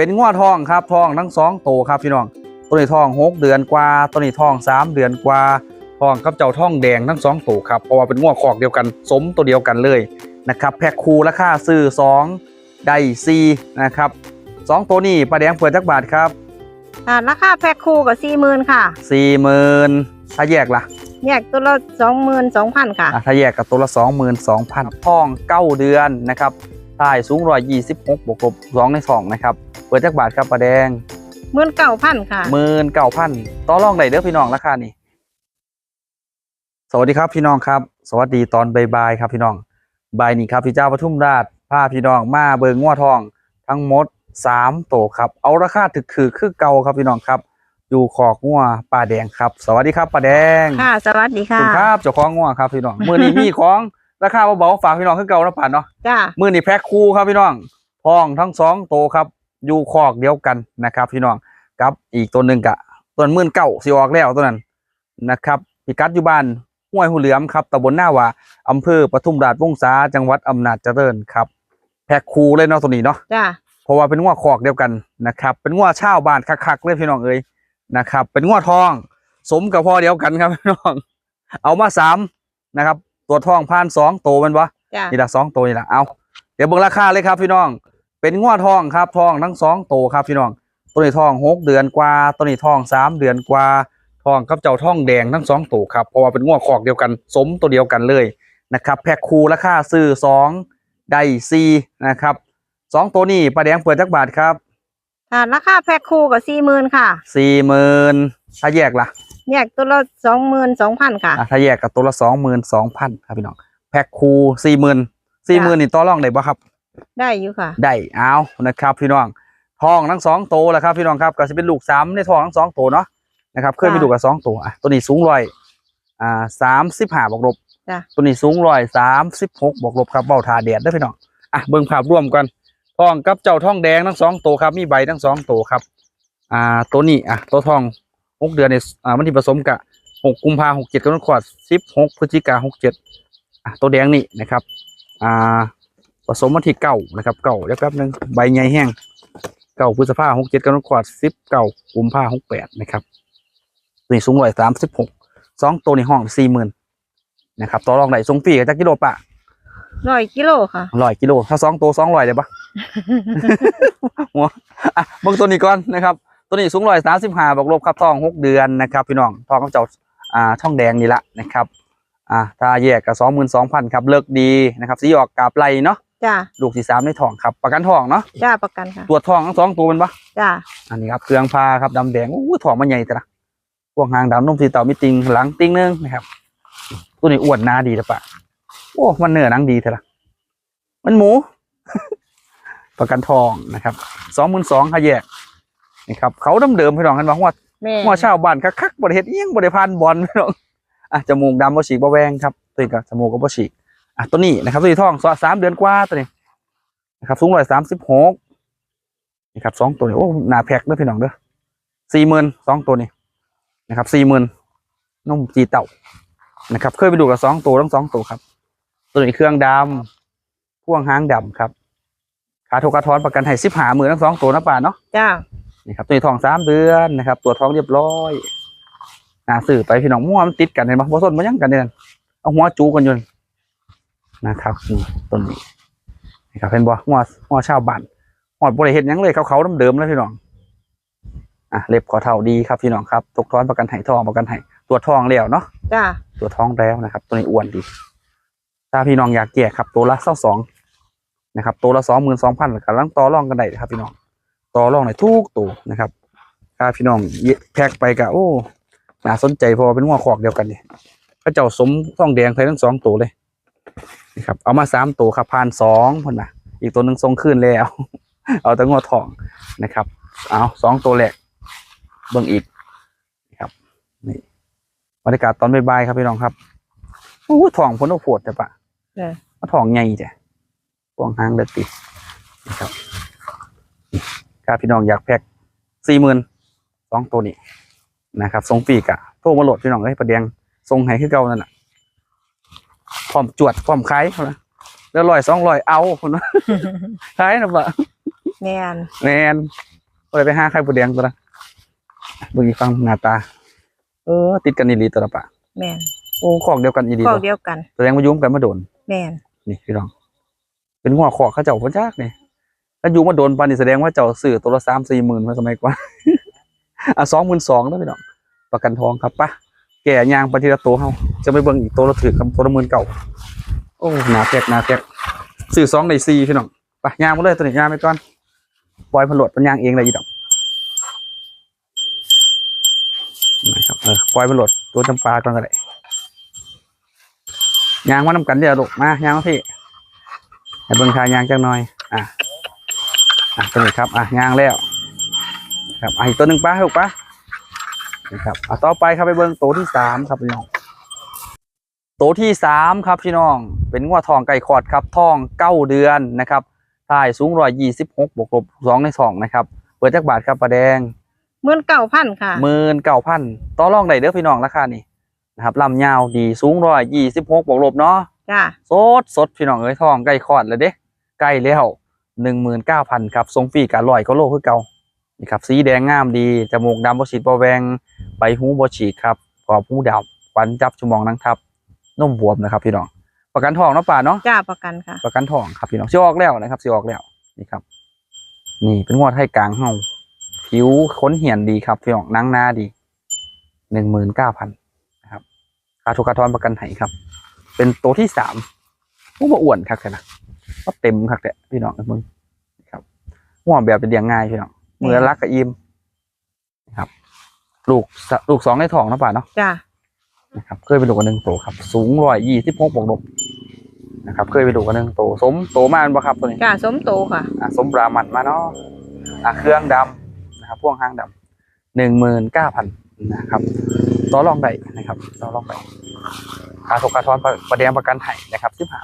เป็นง้อทองครับทองทั้งสองโตวครับพี่น้องตัวนี้ทองหกเดือนกว่าตัวนี้ทองสามเดือนกว่าทองกับเจ้าทองแดงทั้งสองโตวครับเพราะว่าเป็นง้อขอกเดียวกัน สมตัวเดียวกันเลยนะครับแพ็คคูราคาซื้อสองได้สี่นะครับสองตัวนี้ปลาแดงเปิดจักบาทครับค่ะราคาแพ็คคู่กับสี่หมื่นค่ะสี่หมื่นถ้าแยกล่ะแยกตัวละสองหมื่นสองพันค่ะอะถ้าแยกกับตัวละสองหมื่นสองพันทองเก้าเดือนนะครับใต้สูงร้อยยี่สิบหกบวกลบสองในสองนะครับ เปิดจักบาทครับปลาแดงหมื่นเก้าพันค่ะหมื่นเก้าพันต่อรองได้เด้อพี่น้องราคานี่สวัสดีครับพี่น้องครับ สวัสดีตอนบ่ายๆครับพี่น้องบ่ายนี้ครับพี่เจ้าปทุมราชพาพี่น้องมาเบิงง้อทอง ทั้งหมดสามโตวครับเอาราคาถึกคือคือเก่าครับพี่น้องครับ อยู่ขอกง้อป่าแดงครับ สวัสดีครับป่าแดงค่ะ สวัสดีขอบค่ะคุณครับเจ้าของง้อครับพี่น้องมือนี้มีของราคาเบาๆฝากพี่น้องคือเก่าแล้วป่านเนาะจ้ามือนี่แพ็คคู่ครับพี่น้องทองทั้งสองโตวครับ อยู่คอกเดียวกันนะครับ พี่น้องกับอีกตัวหนึ่งกะตัวมื่นเก่าสิออกแล้วตัวนั้นนะครับพิกัดอยู่บ้านห้วยหูเหลือมครับตำบลหน้าหว่าอำเภอปทุมราชวงศาจังหวัดอำนาจเจริญครับ แพ็คคู่เลยเนาะตัวนี้เนาะจ้าเพราะว่าเป็นง้อคอกเดียวกันนะครับ เป็นง้อเช่าวบ้านคักๆเลยพี่น้องเอ้ยนะครับ เป็นง้อทอง สมกับพ่อเดียวกันครับพี่น้อง เอามาสามนะครับ ตัวทองพานสองโตมันวะจ้านี่ละสองตัวนี่ละเอาเดี๋ยวเบิ่งราคาเลยครับพี่น้อง เป็นง้อทองครับทองทั้งสองตัวครับพี่น้องตัวนี้ทองหกเดือนกว่าตัวนี้ทองสามเดือนกว่าทองกับเจ้าทองแดงทั้งสองตัวครับเพราะว่าเป็นง้อคอกเดียวกันสมตัวเดียวกันเลยนะครับแพ็คคูราคาซื้อสองได้สี่นะครับสองตัวนี้ปลาแดงเปิดจักบาทครับค่ะราคาแพ็คคู่กับสี่หมื่นค่ะสี่หมื่นถ้าแยกล่ะแยกตัวละสองหมื่นสองพันค่ะอะถ้าแยกกับตัวละสองหมื่นสองพันครับพี่น้องแพ็คคูสี่หมื่นสี่หมื่นนี่ต่อรองได้ปะครับ ได้อยู่ค่ะ ได้เอานะครับ พี่น้องทองทั้งสองโตวแหละครับพี่น้องครับก็จะเป็นลูกสามในทองทั้งสองโตวเนาะนะครับเคยมีค่ะลูกกับสองตัวอะตัวนี้สูงร้อยอ่าสามสิบห้าบวกลบจ้ะตัวนี้สูงร้อยสามสิบหกบวกลบครับเบ้าทาแดดได้อพี่น้องอะเบิ่งภาพร่วมกันทองกับเจ้าทองแดงทั้งสองตัวครับมีใบทั้งสองตัวครับอ่าตัวนี้อะตัวทองหกเดือนเนี่ยอ่ามันที่ผสมกับหกกุมภาหกเจ็ดกำลังขวดสิบหกพฤศจิกาหกเจ็ดอะตัวแดงนี่นะครับอ่าผ สมวันที่เก่านะครับเก่าแล้วแป๊บนึงใบใหญ่แห้งเก่าพฤษภาหกเจ็ดกำลังขวดสิบเก่ากุมภาหกแปดนะครับตัวนี้สูงร้อยสามสิบหกสองตัวในห้องสี่หมื่นนะครับต่อรองไหนทรงฟรีกับจักกิโลปะร้อยกิโลค่ะร้อยกิโลถ้าสองตัวสองร้อยได้ปะหัวอะเบิ่งตัวนี้ก่อนนะครับ ตัวนี้สูงร้อยสามสิบห้าบอกลบครับทองหกเดือนนะครับ พี่น้องทองกับเจ้าอ่าช่องแดงนี่ละนะครับอ่าถ้าแยกกับสองหมื่นสองพันครับเลิกดีนะครับสีออกกาบไหลเนาะ จ้าลูกที่สามในทองครับ ประกันทองเนาะจ้าประกันค่ะตรวจทองทั้งสองตัวเป็นปะจ้าอันนี้ครับเครื่องพาครับดำแดงอู้ทองมันใหญ่แต่ละพวกหางดำนุ่มสีเต่ามีติงหลังติงนึงนะครับ ตัวนี้อ้วนหนาดีแต่ปะโอ้มันเนื้อหนังดีแต่ละมันหมู ประกันทองนะครับสองหมื่นสองค่ะแยกนะครับเขาดำเดิมพี่น้องกันว่าหัวแม่หัวชาวบ้านคักๆบริเฮ็ดเอียงบริพันธ์บอลพี่น้องอะจมูกดำบ่ฉีกบ่แวงครับตัวนี้กับจมูกก็บ่ฉีก อะตัวนี้นะครับตัวนี้ทองสามเดือนกว่าตัวนี้นะครับสูงร้อยสามสิบหกนี่ครับสองตัวนี้โอ้หนาแพ็กเด้อพี่น้องเด้อสี่หมื่นสองตัวนี้นะครับสี่หมื่นนุ่มจีเต่านะครับเคยไปดูกับสองตัวทั้งสองตัวครับ ตัวนี้เครื่องดำพ่วงหางดำครับขาโทกระท้อนประกันให้สิบหามือทั้งสองตัวนะป่าเนาะจ้านี่ครับตัวนี้ทองสามเดือนนะครับ ตัวท้องเรียบร้อยน่าสื่อไปพี่น้องมั่วมันติดกันเห็นปะบ่ส้นมันยังกันเนี่ยเอาหัวจูกันอยู่ นะครับนี่ต้นนี้นะครับเห็นบ่หัวหัวชาวบ้านหอดบริเห็นยังเลยเขาเขาเดิมๆเลยพี่น้องอะเล็บขอเท่าดีครับพี่น้องครับตกท้อนประกันไห้ทองประกันไห้ตัวทองแล้วเนาะจ้าตัวท้องแล้วนะครับ ตัวนี้อ้วนดี ถ้าพี่น้องอยากแก่ครับ ตัวละเท่าสองนะครับ ตัวละสองหมื่นสองพันกำลังต่อรองกันได้นะครับ พี่น้องต่อรองในทุกตัวนะครับถ้าพี่น้องแพ็กไปกะโอ้น่าสนใจเพราะว่าเป็นหัวขอกเดียวกันเนี่ยพระเจ้าสมทองแดงไทยทั้งสองตัวเลย นะครับ เอามาสามตัวครับพานสองคนนะอีกตัวหนึ่งทรงขึ้นแล้ว เอาแต่งวทองนะครับ เอาสองตัวแรกเบิ่งอีกนะครับนี่บรรยากาศตอนบ่ายๆครับพี่น้องครับโอ้ทองพ้นโอ้โผดแต่ปะจ้ามาทองใหญ่จ้ะพวงหางเด็ดติดนะครับถ้าพี่น้องอยากแพ็กสี่หมื่นสองตัวนี้นะครับทรงปีกอะโทรมาโหลดพี่น้องให้ประเดียงทรงให้คือเก่านั่นแหละ พร้อมจวดพร้อมขายเขานะแล้วลอยสองลอยเอาคนนะขายนะบะแม่นแมนก็เลยไปหาไข่ปูแดงตัวละเบิ่งอีกฟังหน้าตา เออ ติดกันอีหลีตัวละปะแม่นโอ้ขอกเดียวกันอีหลีก็ตัวเดียวกันแสดงว่ายุ่มกันมาโดนแม่นนี่พี่น้อง เป็นหัวขอกเขาเจ้าพระจักนี่ถ้ายุ่มมาโดนปานนี่แสดงว่าเจ้าซื้อตัวละสามสี่หมื่นเมื่อสมัยก่อนอะสองหมื่นสองนะพี่น้องประกันทองครับปะแก่ยางปฏิละตัวเฮา จะไปเบิ่งอีกตัวละถือคำตัวละหมื่นเก่าโอ้หนาแตกหนาแตกซื้อสองได้สี่พี่น้องไปยางมาเลยตัวนี้ยางไปก่อนปล่อยผลดมันยางเองเลยอีดอกนะครับเออปล่อยผลดตัวจำปาก่อนก็ได้ยางมานำกันเดี๋ยวลูกมายางมาพี่ให้เบิ่งทายางจังหน่อยอะอะตัวนี้ครับอะยางแล้วครับอะอีกตัวหนึ่งป้าให้ลูกป้านะครับอะต่อไปครับไปเบิ่งตัวที่สามครับพี่น้อง ตัวที่สามครับพี่น้อง เป็นงัวทองไก่ขอดครับทองเก้าเดือนนะครับถ่ายสูงร้อยยี่สิบหกบวกลบสองในสองนะครับเปิดจักบาทครับประแดงเมื่อนเก่าพันค่ะหมื่นเก้าพันต่อรองได้เด้อพี่น้องราคานี่นะครับลำยาวดีสูงร้อยยี่สิบหกบวกลบเนาะจ้าสดสดพี่น้องเอ้ยทองไก่ขอดเลยเด้ใกล้แล้วหนึ่งหมื่นเก้าพันครับทรงฟรีการลอยก็โลคือเก่านี่ครับสีแดงงามดีจมูกดำบฉีดบอแวงใบหูบฉีดครับขอบหูดำฟันจับจมองนังทับ นมบวมนะครับพี่น้องประกันทองเนาะป่าเนาะจ้าประกันค่ะ ประกันทองครับพี่น้องสิออกแล้วนะครับสิออกแล้วนี่ครับ นี่เป็นงวดให้กลางเฮาผิวค้นเหียนดีครับพี่น้องหนังหน้าดีหนึ่งหมื่นเก้าพันนะครับค่าทุกคาทอนประกันไห้ครับ เป็นตัวที่สามผู้บ่อ้วนครับแค่นะก็เต็มครับแต่พี่น้องมึงครับหัวแบบเป็นเดียงง่ายพี่น้องมือละรักกับอิมนะครับ ลูกสลูกสองในท้องเนาะป่าเนาะจ้า นะครับเคยไปดูกันหนึ่งโตครับ สูงร้อยยี่สิบหกบวกลบนะครับ เคยไปดูกันหนึ่งโตสมโตมาบ่ครับตัวนี้จ้าสมโตค่ะอะสมบรามันมาเนาะอะเครื่องดำนะครับพ่วงห้างดำหนึ่งหมื่นเก้าพันนะครับต่อรองได้นะครับต่อรองได้ค่าถกค่าทอนประประเดียงประกันไห้นะครับสิบห้า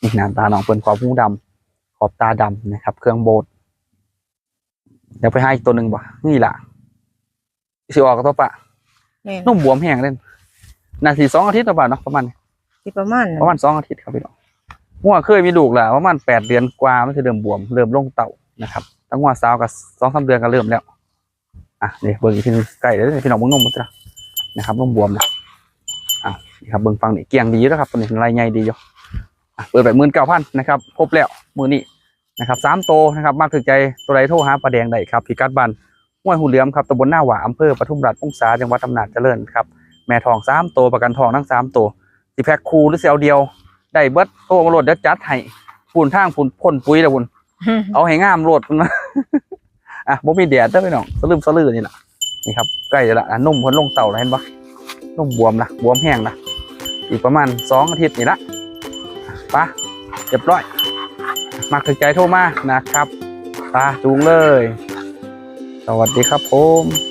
นี่หน้าตาน้องเปิ้นขอบหูดำขอบตาดำนะครับ เครื่องโบดเดี๋ยวไปให้อีกตัวหนึ่งบ่นี่ล่ะสิออกกับตัวปะแม่ นนุ่มบวมแห้งเล่นนาทีสองอาทิตย์ต่อป่ะเนาะประมาณนี้สิประมาณนั้นประมาณสองอาทิตย์ครับพี่น้องงัวเคยมีลูกแล้วประมาณแปดเดือนกว่ามันจะเริ่มบวม เริ่มลงเต่านะครับตั้งงัวสาวกับสองสามเดือนก็เริ่มแล้วอะนี่เบิ่งอีกทีนึงใกล้แล้วพี่น้องเบิ่งนมมันจ้ะนะครับนมบวมนะอะนี่ครับเบิ่งฟังนี่เกียงดีแล้วครับตัวนี้ลายใหญ่ดีอยู่อะเปิดแบบหมื่นเก้าพันนะครับครบแล้วมือนี้นะครับสามโตวนะครับมากถึงใจตัวใดโทรหาปลาแดงได้ครับพิกัดบ้าน ห้วยหูเหลือมครับตำบลหน้าหว่าอำเภอปทุมราชองศาจังหวัดอำนาจเจริญครับแม่ทองสามโตวประกันทองทั้งสามโตวสิแพ็คคูหรือเซลเดียว ได้เบิดโทรมาโหลดเดี๋ยวจัดให้ฝุ่นทางฝุ่นพ่นปุ๋ยแล้วฝุ่นเอาให้งามโหลดพุ่นนะอะบ่มีแดดเด้อพี่น้องสลืมสลือนี่ล่ะนี่ครับใกล้จะละอะนุ่มพ้นลงเต่าแล้วเห็นปะนุ่มบวมละบวมแห้งละอีกประมาณสองอาทิตย์นี่ละไปะเรียบร้อยมักถึงใจโทรมานะครับตาจูงเลย สวัสดีครับผม